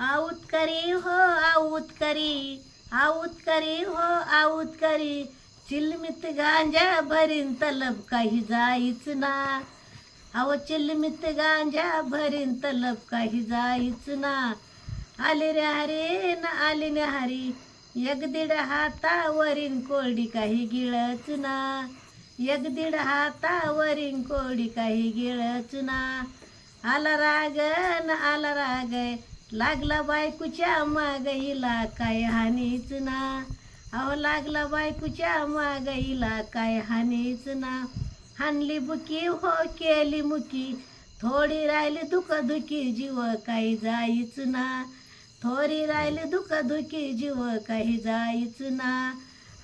आऊत करी हो आऊत करी आऊत करी हो आऊत करी. चिलमित गांजा भरीन तलब काही जाईच ना. अहो चिलमित गांजा भरीन तलब काही जाईच ना. आले रे हरे ना आले ने हरी. एक दीड हातावरीन कोरडी काही गिळच ना. एक दीड हातावरीन कोरडी काही गिळच ना. आला राग न आला राग. लागला बायकूच्या मागईला काय हानीच ना. अहो लागला बायकूच्या मागईला काय हानीच ना. हानली बुकी हो केली मुकी. थोडी राहिली दुखदुखी जीव काही जाईच ना. थोडी राहिली दुखदुखी जीव काही जाईच ना.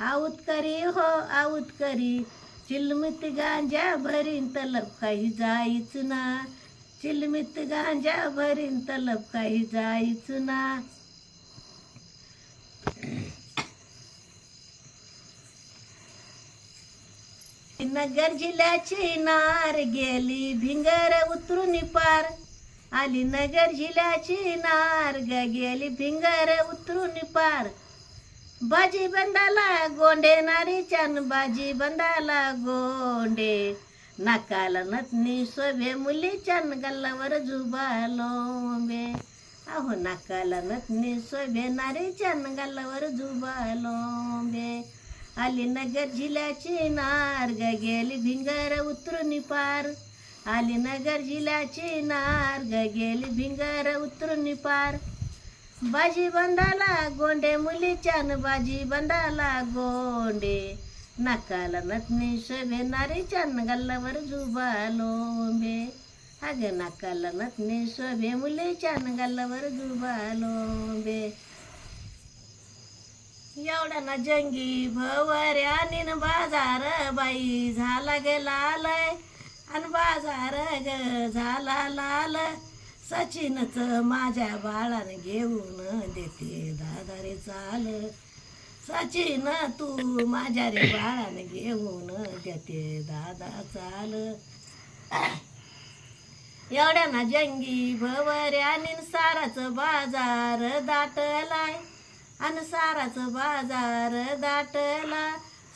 आऊत करी हो आऊत करी चिलमित गांजा भरीन तलब काही जाईच ना. चिलमित गांजा भरीन तलब काही जायच ना. नगर जिल्ह्याची नार गेली भिंगर उतरून पार. आली नगर जिल्ह्याची नार ग गेली भिंगर उतरून पार. बाजी बंदाला गोंडे नारीच्यान बाजी बंदाला गोंडे. नाकाला नथनी शोभे मुलीच्यान गल्लावर बे अहो नाकाला नथनी शोभे नारीच्यान गल्लावर बे आली नगर जिल्ह्याची नार ग गेली भिंगर उतरून पार. आली नगर जिल्ह्याची नार ग गेली भिंगर उतरून पार. बाजी बंदाला गोंडे मुलीच्यान बाजी बंदाला गोंडे. नाकाला नथनी शोभे नारीच्यान गल्लावर जुबालोंबे अगं नाकाला नथनी शोभे मुलीच्यान गल्लावर जुबालोंबे एवढा ना जंगी भवऱ्या निन बाजार बाई झाला गे लाल. आणि बाजार ग झाला लाल. सचिनच माझ्या बाळानं घेऊन देते दादा रे साची सचिन तू माझ्या रे बाळाने घेऊन घेते दादा चाल एवढ्या ना जंगी भवर्यानी न साराचं बाजार दाटलाय आणि साराचं बाजार दाटला.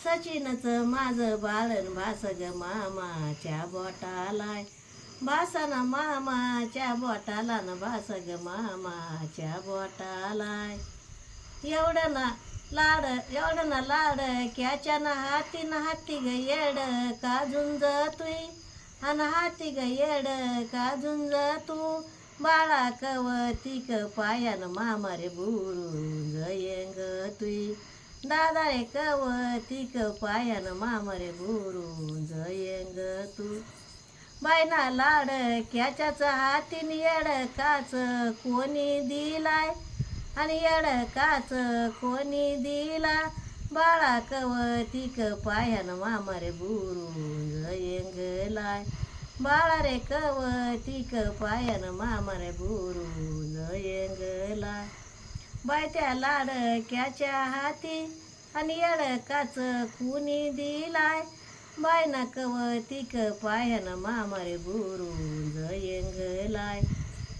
सचिनच माझं बाळण भास मामाच्या बोटालाय भासाना मामाच्या बोटाला न भास मामाच्या बोटालाय एवढं ना लाड एवढं ना लाड क्याच्या ना हाती ना हाती ग येड का झुंज तुई. आणि हाती ग येड का झुंज तू. बाळा कवती क पायान मामारे बुरून जयंग तुई. दादा रे कवती क पायान मामारे बुरून जयंग तू. बायना लाड क्याच्याच हातीन येड काच कोणी दिलाय. आणि येड कोणी दिला बाळा कवती क मामारे बुरुंज जयंगलाय बाळा रे कवती पायन मामारे बुरुंज जयंगला बाय त्या हाती आणि येड कुणी दिलाय. बायना कवती क मामारे बुरुंज जयंगलाय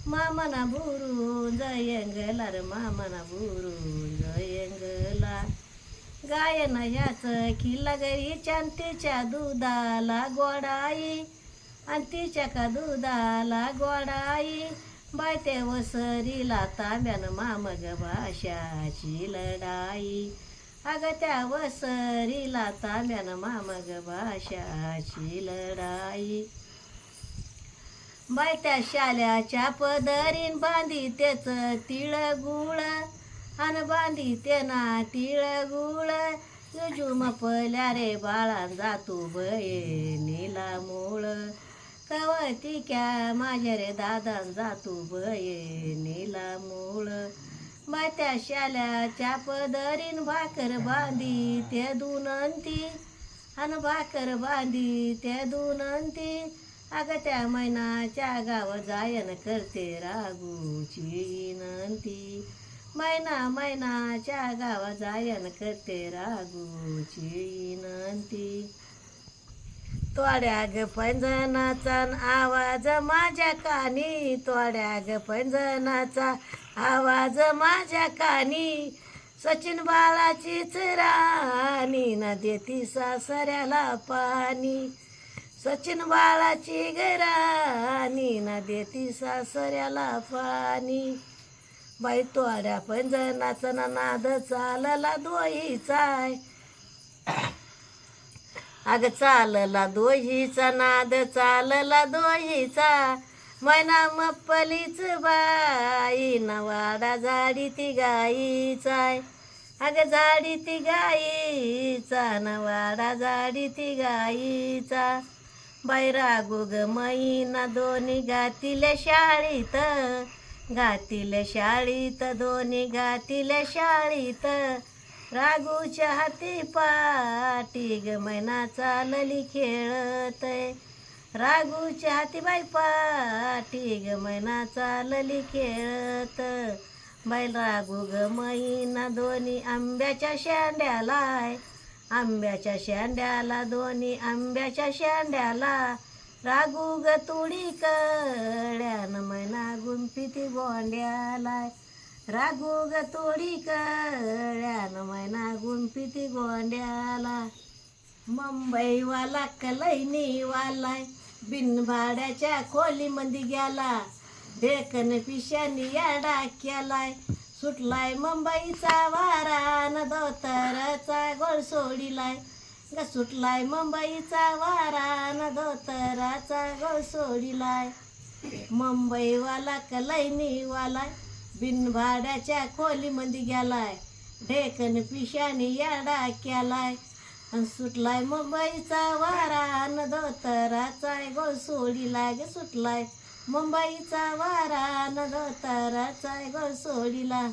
मामाना बुरून जयंगला रे मामाना बुरून जयंगला गायन ह्याच किल्ला गरी चांतीच्या दुधाला गोडाई आणि तिच्या का दुधाला गोडाई बायते वसरीला तांब्यानं मामग भाषाची लढाई अगं त्या वसरीला तांब्यानं मामग भाषाची लढाई बायत्या शाल्याच्या पदरीन बांधी त्याच तिळ गुळ आणि बांधी ते ना तिळ गुळ जुजुम रे बाळा जातो बये नीला मूळ. कवती क्या माझ्या रे दादान जातो बये नीला मूळ. बायत्या शाल्याच्या पदरीन भाकर बांधी ते दुनंती. आणि भाकर बांधी ते दुनंती. अगं त्या मैनाच्या गाव जायन करते रागूची विनंती. मैना मैनाच्या गावा जायन करते रागूची विनंती. तोड्या ग पंजनाचा आवाज माझ्या कानी तोड्या ग पंजनाचा आवाज माझ्या कानी. सचिन बाळाचीच राणी न देती सासऱ्याला पाणी. सचिन बाळाची गराणी ना देती सासऱ्याला पाणी. बाई तोड्या पंजनाचा ना नाद चालला दोहीचाय अग चालला दोहीचा नाद चालला दोहीचा. मैना मप्पलीच बाई ना वाडा झाडी ती गाईचाय अग झाडी ती गाईचा नवाडा झाडी ती गाईचा. बाई रागू ग मैना दोन्ही गातील शाळीत गातील शाळीत दोन्ही गातील शाळीत. रागूच्या हाती पाटी ग मैना चालली खेळत रागूच्या हाती बाई पाटी ग मैना चालली खेळत. बैल रागू ग मैना दोन्ही आंब्याच्या शेंड्यालाय. आंब्याच्या शेंड्याला दोन्ही आंब्याच्या शेंड्याला रागू ग तुडी कड्यान मैना गुंफिती गोंड्यालाय रागू ग तोडी कळ्यान मैना गुंफिती गोंड्याला मुंबईवाला कलैनीवालाय बिनभाड्याच्या खोलीमध्ये गेला. ढेकन पिशानी या डाक्यालाय सुटलाय मुंबईचा वारा न धोतरचा गोळ सोडिलाय. ग सुटलाय मुंबईचा वारा न धोतराचा गोळ सोडिलाय. मुंबईवाला कलैनीवालाय बिनभाड्याच्या खोलीमध्ये गेलाय. ढेकन पिशानी या डाक्यालाय. सुटलाय मुंबईचा वारा न धोतराचा गोळ सोडिलाय. ग सुटलाय मुंबईचा वारा न धोतराचा गोळ सोडिला.